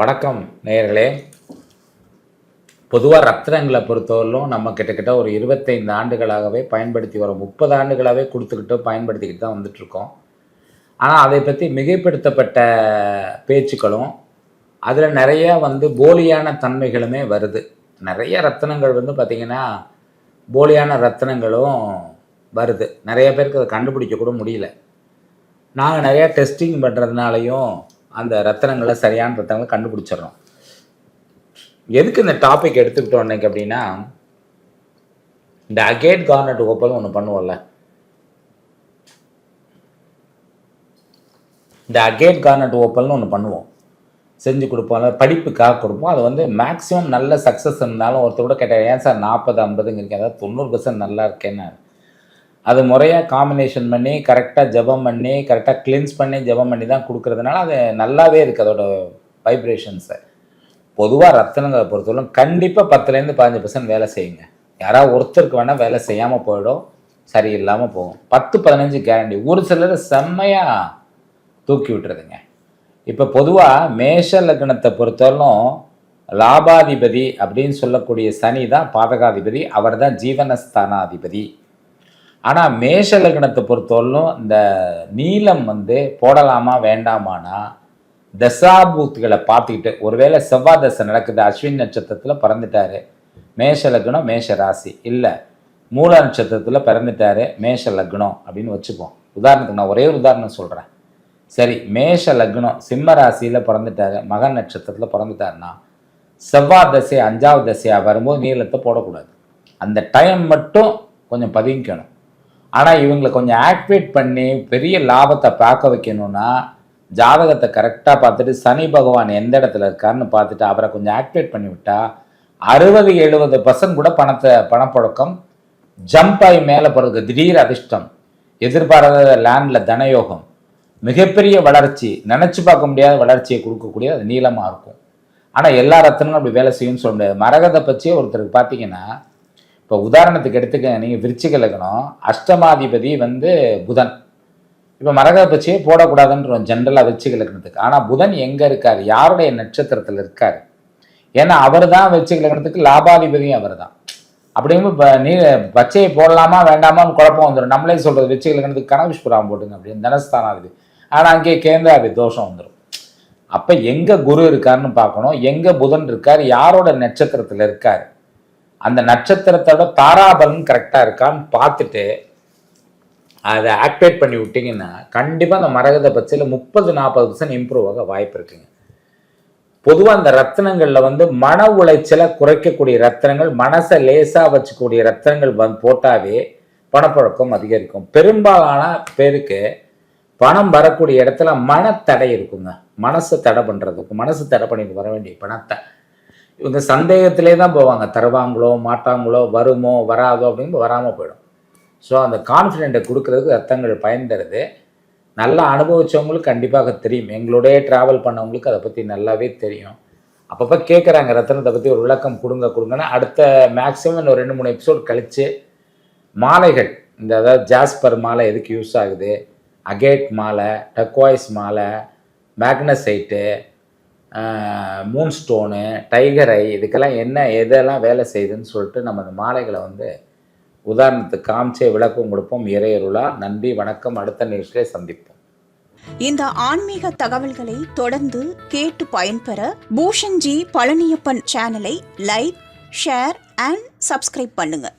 வணக்கம் நேயர்களே. பொதுவாக ரத்னங்களை பொறுத்தவரையிலும் நம்ம கிட்டத்தட்ட ஒரு இருபத்தைந்து ஆண்டுகளாகவே பயன்படுத்தி வரோம் முப்பது ஆண்டுகளாகவே கொடுத்துக்கிட்டு பயன்படுத்திக்கிட்டு தான் வந்துட்டுருக்கோம். ஆனால் அதை பற்றி மிகைப்படுத்தப்பட்ட பேச்சுக்களும் அதில் நிறைய வந்து போலியான தன்மைகளுமே வருது. நிறைய ரத்தினங்கள் வந்து பார்த்திங்கன்னா போலியான ரத்தினங்களும் வருது. நிறைய பேருக்கு அதை கண்டுபிடிக்க கூட முடியல. நாங்கள் நிறையா டெஸ்டிங் பண்ணுறதுனாலையும் அந்த ரத்தனங்களை சரியான ரத்தனங்களை கண்டுபிடிச்சிடுறோம். எதுக்கு இந்த டாபிக் எடுத்துக்கிட்டோம் இன்னைக்கு அப்படின்னா இந்த அகேட் கார்னட் ஓப்பல் ஒன்று பண்ணுவோம்ல. இந்த அகேட் கார்னட் ஓப்பல்னு ஒன்று பண்ணுவோம். செஞ்சு கொடுப்போம் படிப்புக்காக கொடுப்போம். அது வந்து மேக்ஸிமம் நல்ல சக்ஸஸ் இருந்தாலும் ஒருத்தர் கூட கேட்டால் ஏன் சார் நாற்பது ஐம்பதுங்கிறீங்க? அதாவது தொண்ணூறு பர்சன்ட் நல்லா இருக்கேன்னு அது முறையாக காம்பினேஷன் பண்ணி கரெக்டாக ஜெபம் பண்ணி கரெக்டாக கிளின்ஸ் பண்ணி ஜெபம் பண்ணி தான் கொடுக்கறதுனால அது நல்லாவே இருக்குது அதோட வைப்ரேஷன்ஸை பொதுவாக ரத்தனங்களை பொறுத்தவரைக்கும் கண்டிப்பாக பத்துலேருந்து பதினஞ்சு பர்சன்ட் வேலை செய்யுங்க. யாராவது ஒருத்தருக்கு வேணால் வேலை செய்யாமல் போயிடும் சரியில்லாமல் போகும். பத்து பதினஞ்சு கேரண்டி ஒரு சிலர் செம்மையாக தூக்கி விட்டுறதுங்க. இப்போ பொதுவாக மேஷ லக்னத்தை பொறுத்தவரைக்கும் லாபாதிபதி அப்படின்னு சொல்லக்கூடிய சனி தான் பாதகாதிபதி அவர் தான் ஜீவனஸ்தானாதிபதி. ஆனால் மேஷ லக்னத்தை பொறுத்தவரையிலும் இந்த நீலம் வந்து போடலாமா வேண்டாமானா தசாபூத்துகளை பார்த்துக்கிட்டு ஒருவேளை செவ்வாய் தசை நடக்குது அஸ்வின் நட்சத்திரத்தில் பிறந்துட்டாரு. மேஷ லக்னம் மேஷ ராசி. இல்லை மூல நட்சத்திரத்தில் பிறந்துட்டாரு மேஷ லக்னம் அப்படின்னு வச்சுப்போம். உதாரணத்துக்கு நான் ஒரே ஒரு உதாரணம் சொல்கிறேன் சரி மேஷ லக்னம் சிம்ம ராசியில் பிறந்துட்டாரு மகன் நட்சத்திரத்தில் பிறந்துட்டாருன்னா செவ்வாய் தசை அஞ்சாவது தசையாக வரும்போது நீளத்தை போடக்கூடாது. அந்த டைம் மட்டும் கொஞ்சம் பதுங்கிக்கணும். ஆனால் இவங்களை கொஞ்சம் ஆக்டிவேட் பண்ணி பெரிய லாபத்தை பார்க்க வைக்கணும்னா ஜாதகத்தை கரெக்டாக பார்த்துட்டு சனி பகவான் எந்த இடத்துல இருக்காருன்னு பார்த்துட்டு அவரை கொஞ்சம் ஆக்டிவேட் பண்ணி விட்டா அறுபது எழுபது பர்சன்ட் கூட பணத்தை பணப்புழக்கம் ஜம்ப் ஆகி மேலே போகிறதுக்கு திடீர் அதிர்ஷ்டம் எதிர்பாராத லேண்டில் தனயோகம் மிகப்பெரிய வளர்ச்சி நினச்சி பார்க்க முடியாத வளர்ச்சியை கொடுக்கக்கூடிய அது நீளமாக இருக்கும். ஆனால் எல்லா ரத்தனும் அப்படி வேலை செய்யும்னு சொல்ல முடியாது. மரகதை பற்றியே ஒருத்தருக்கு பார்த்தீங்கன்னா இப்போ உதாரணத்துக்கு எடுத்துக்க நீங்கள் விருச்சிக லக்னம் அஷ்டமாதிபதி வந்து புதன். இப்போ மரகத போடக்கூடாதுன்றோம் ஜென்ரலாக விருச்சிக லக்னத்துக்கு. ஆனால் புதன் எங்கே இருக்கார்? யாருடைய நட்சத்திரத்தில் இருக்கார்? ஏன்னா அவர் தான் விருச்சிக லக்னத்துக்கு லாபாதிபதியும் அவர் தான் அப்படிங்கும்போது இப்போ நீ பச்சையை போடலாமா வேண்டாமான்னு குழப்பம் வந்துடும் நம்மளே சொல்கிறது விருச்சிக லக்னத்துக்கு கனவிஷ்புராம் போட்டுங்க அப்படின்னு. தனஸ்தானாதிபதி. ஆனால் அங்கேயே கேந்திராதி தோஷம் வந்துடும் அப்போ எங்கே குரு இருக்காருன்னு பார்க்கணும். எங்கே புதன் இருக்கார்? யாரோட நட்சத்திரத்தில் இருக்கார்? அந்த நட்சத்திரத்தோட தாராபலன் கரெக்டாக இருக்கான்னு பார்த்துட்டு அதை ஆக்டிவேட் பண்ணி விட்டிங்கன்னா கண்டிப்பாக அந்த மரகத பட்சத்தில் முப்பது நாற்பது பர்சன்ட் இம்ப்ரூவ் ஆக வாய்ப்பு இருக்குங்க. பொதுவாக அந்த ரத்தினங்களில் வந்து மன உளைச்சலை குறைக்கக்கூடிய ரத்தனங்கள் மனசை லேசாக வச்சுக்கூடிய ரத்தனங்கள் வந்து போட்டாவே பணப்பழக்கம் அதிகரிக்கும். பெரும்பாலான பேருக்கு பணம் வரக்கூடிய இடத்துல மனத்தடை இருக்குங்க. மனசை தடை பண்ணுறதுக்கு மனசு தடை பண்ணிட்டு வர வேண்டிய பணத்தை இவங்க சந்தேகத்திலே தான் போவாங்க. தருவாங்களோ மாட்டாங்களோ வருமோ வராதோ அப்படின்னு வராமல் போயிடும். ஸோ அந்த கான்ஃபிடென்ட்டை கொடுக்கறதுக்கு ரத்தங்கள் பயன் தருது நல்லா அனுபவிச்சவங்களுக்கு கண்டிப்பாக தெரியும். எங்களோடய ட்ராவல் பண்ணவங்களுக்கு அதை பற்றி நல்லாவே தெரியும். அப்பப்போ கேட்குறாங்க ரத்தனத்தை பற்றி ஒரு விளக்கம் கொடுங்க கொடுங்கன்னா. அடுத்த மேக்ஸிமம் இன்னும் ரெண்டு மூணு எபிசோட் கழித்து மாலைகள். இந்த அதாவது ஜாஸ்பர் மாலை எதுக்கு யூஸ் ஆகுது? அகேட் மாலை டக்வாய்ஸ் மாலை magnesite moon stone tiger eye இதுக்கெல்லாம் என்ன எதெல்லாம் வேலை செய்யுதுன்னு சொல்லிட்டு நம்ம அந்த மாலைகளை வந்து உதாரணத்துக்கு காமிச்சே விளக்கம் கொடுப்போம். இறையருளா நன்றி வணக்கம். அடுத்த நிகழ்ச்சியை சந்திப்போம். இந்த ஆன்மீக தகவல்களை தொடர்ந்து கேட்டு பயன்பெற பூஷன்ஜி பழனியப்பன் சேனலை லைக் ஷேர் அண்ட் சப்ஸ்கிரைப் பண்ணுங்கள்